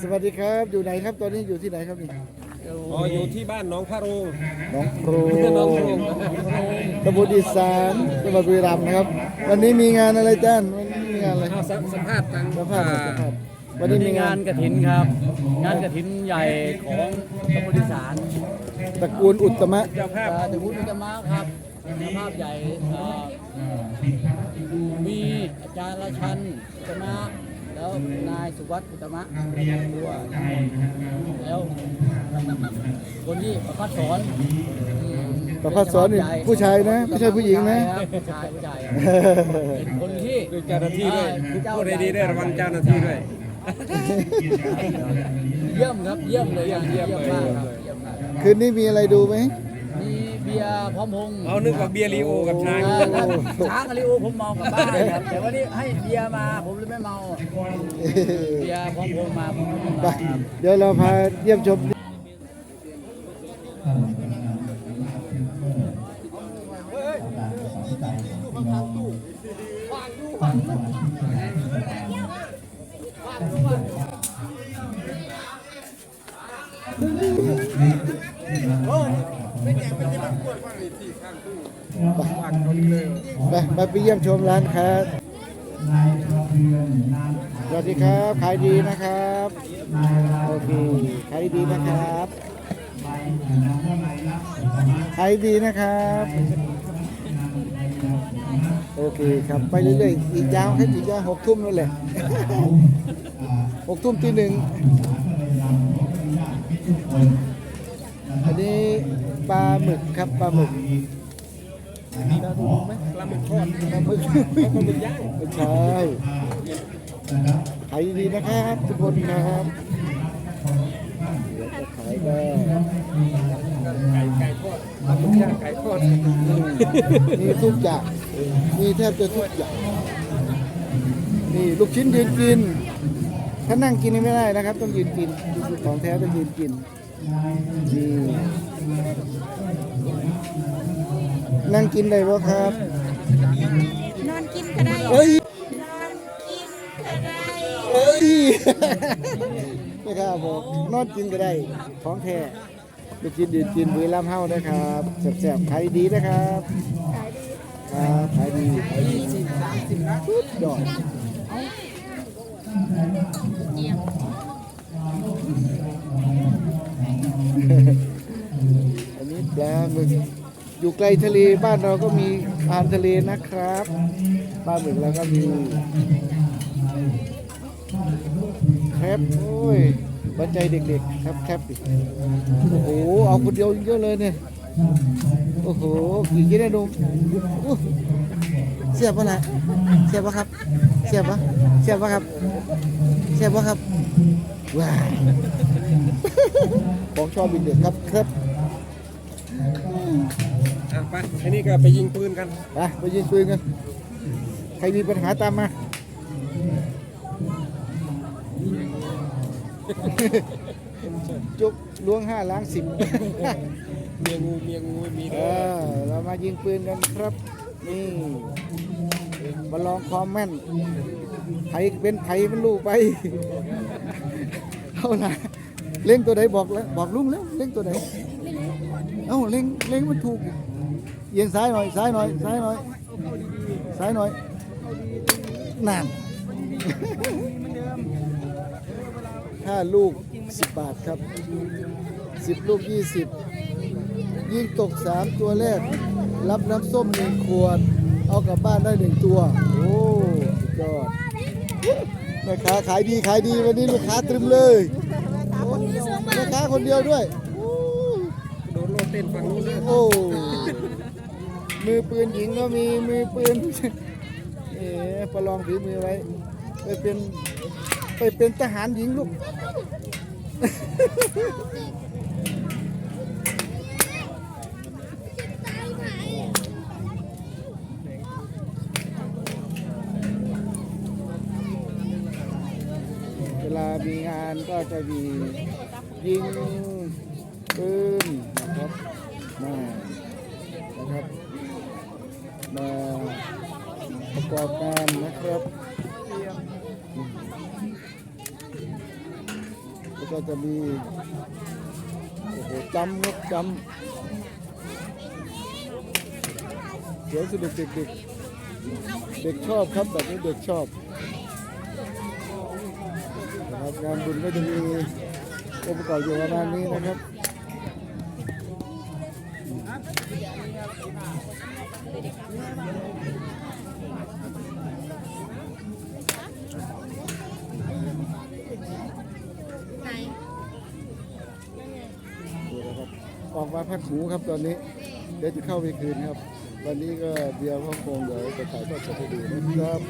สวัสดีครับ อยู่ไหนครับ ตอนนี้อยู่ที่ไหนครับนี่อ๋ออยู่ที่บ้านหน้องพระโรงน้องโปรน้องโปรงตำบลอีสานจังหวัดบุรีรัมย์นะครับ วันนี้มีงานอะไรจ้านวันนี้มีงานอะไรเอาสัมสัมภาษณ์ทางสัมภาษณ์สัมภาษณ์วันวันนี้นี้มีงางมีานนกระถินครับ งานกระถินใหญ่ของตำบลอีสานตระกูลอุตตมะเจ้าภาพเอ่อตระกูลอุตมะครับเจ้าภาพใหญ่เอ่อมีอาจารย์ราชันอุตมะ แล้วนายสุวัสดิ์อุตมะด้วยแล้วคนที่ประพัดสอนอืมประพัดสอนนี่ผู้ชายนะ ไม่ใช่ผู้หญิงนะครับผู้ชายผู้ชายครับเป็นคนที่ด้วยเจ้าหน้าที่ด้วยเจ้าพูดให้ดีด้วยระวังเจ้าหน้าที่ด้วยเยี่ยมครับเยี่ยมเลยอย่างเยี่ยมมากครับเยี่ยมมากครับคืนนี้มีอะไรดูไหมมีเบียร์พร้อมพงษ์เอานึกว่าเบียร์ลีโอกับช้างอ่าถ้าช้างกับลิโอผมเมากลับบ้านครับแต่วันนี้ให้เบียร์มาผมเลยไม่เมาเบียร์พร้อมพงษ์มาผมไม่ไปเมาครับ เดี๋ยวเราพาเยี่ยมชม ไปไปไปเยี่ยมชมร้านค้าสวัสดีครับขายดีนะครับโอเคขายดีนะครับขายดีนะครับโอเคครับไปเรื่อยๆอีกยาวแค่อีกยาวหกทุ่มนั่นแหละหกทุ่มที่หนึ่งอันนี้ปลาหมึกครับปลาหมึก ปลาหมึกทอดปลาหมึกปลาหมึกย่างไม่ใช่ขายดีนะครับทุกคนนะครับขายได้ไก่ไก่ทอดปลาหมึกย่างไก่ทอดมีทุกอย่างมีแทบจะทุกอย่างนี่ลูกชิ้นยืนกินถ้านั่งกินนี่ไม่ได้นะครับ ต้องยืนกินของแท้ต้องยืนกินนี่ นั่งกินได้ปะครับ นอนกินก็ได้เฮ้ยนอนกินก็ได้เอ้ยไม่ครับผมนอนกินก็ได้ ของแท้ลูกชิ้นยืนกินบุรีรัมย์เฮานะครับแซ่บๆขายดีนะครับครับขายดีขายดีสุดยอดอันนี้ปลาหมึก อยู่ไกลทะเลบ้านเราก็มีอาหารทะเลนะครับปลาหมึกเราก็มีแคปโอ้ยบันใจเด็กๆครับแคปดิโอ้โหเอาคนเดียวเยอะเลยเนี่ยโอ้โหกี่กินได้ดูอู้เสียบปะล่ะเสียบปะครับ เสียบปะเสียบปะครับ เสียบปะครับว้าวของชอบเด็กๆครับครับ อะไปอันนี้ก็ไปยิงปืนกัน ไปไปยิงปืนกัน ใครมีปัญหาตามมา จุกล้วงห้าล้างสิบเมียงูเมียงูมีเอเด้ออเรามายิงปืนกันครับ นี่มาลองความแม่นไผเป็นไผเป็นลูกไป เอาละเล่งตัวไหนบอกแล้วบอกลุงแล้วเล่งตัวไหน เอ้าเล่งเล่งมันถูกเอียงซ้ายหน่อยซ้ายหน่อยซ้ายหน่อยซ้ายหน่อยนั่นถ้าลูก 10 บาทครับ 10 ลูก 20 ยิงตก 3 ตัวแรก รับน้ำส้มหนึ่งขวด เอากลับบ้านได้หนึ่งตัว โอ้สุดยอดแม่ค้าขายดีขายดีวันนี้ลูกค้าตรึมเลยแม่ค้าคนเดียวด้วย เต้นฝั่งนู้นเลยโอ้ มือปืนหญิงก็มีมือปืน เอ๋ประลองถือมือไว้ ไปเป็นไปเป็นทหารหญิงลูก เวลามีงานก็จะมียิง ปืนนะครับมานะครับมาประกอบการนะครับแล้วก็จะมีโอ้โหจำครับจำเดี๋ยวสนุกเด็กๆเด็กชอบครับแบบนี้เด็กชอบนะครับงานบุญก็จะมีองค์ประกอบอยู่ประมาณนี้นะครับ ออกมาพักหมูครับตอนนี้ เดี๋ยวจะเข้าไปคืนครับ วันนี้ก็เบียร์พ่อคงเดี๋ยวจะถ่ายทอดสดให้ดูนะครับ